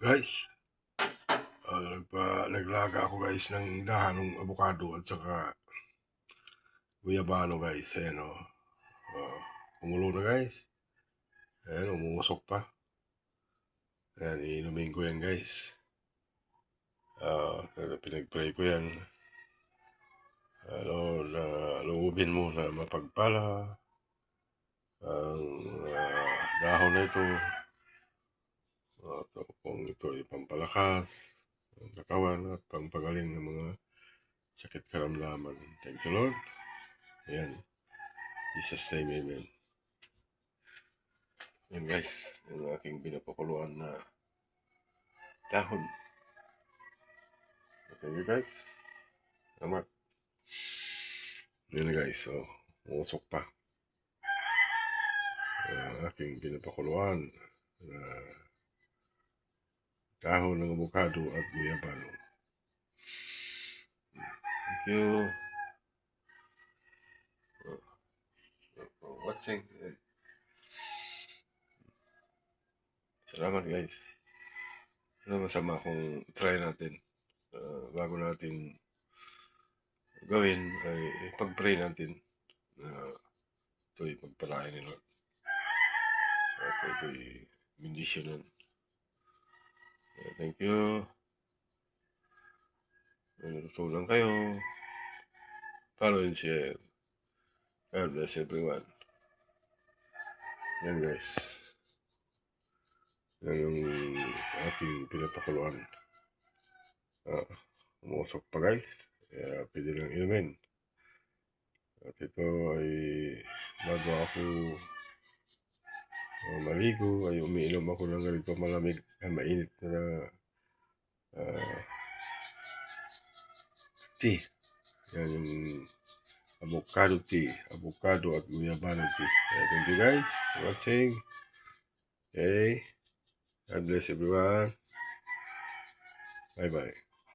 Guys, ah, nagpa, naglaga ako guys ng dahan ng avocado at saka guyabano guys. Ayan o. Oh. kumulo na guys. Ayan, umusok pa. Ayan, iinumin ko yan guys. Ah, pinag-pray ko yan. Ano, na loobin mo na mapagpala ang ah, dahon na ito. Uh, kung ito ay pampalakas ng katawan at pampagaling ng mga sakit karamdaman. Thank you Lord. Ayan. Jesus name, Amen. Yan guys, yung aking pinapakuluan na dahon. Thank you guys. Salamat. Yan na guys, so, umusok pa. Ang aking pinapakuluan na dahon ng avocado at guyabano. Thank you watching. Salamat guys. Ano masama kung try natin. Uh, bago natin gawin ay pag-pray natin na uh, ito'y pagpalain ni Lord. At ito'y bendisyonan. Thank you. Kung natutunan kayo, follow and share. God bless everyone. Yan guys. Yan yung aking pinapakuluan. Ah, umusok pa guys. Kaya pwede lang inumin. At ito ay bago ako uh, maligo ay umiinom ako ng ganito malamig, uh, mainit na uh, tea. Yan yung avocado tea. Avocado at guyabano tea. Kaya thank you guys for watching. Okay. God bless everyone. Bye-bye.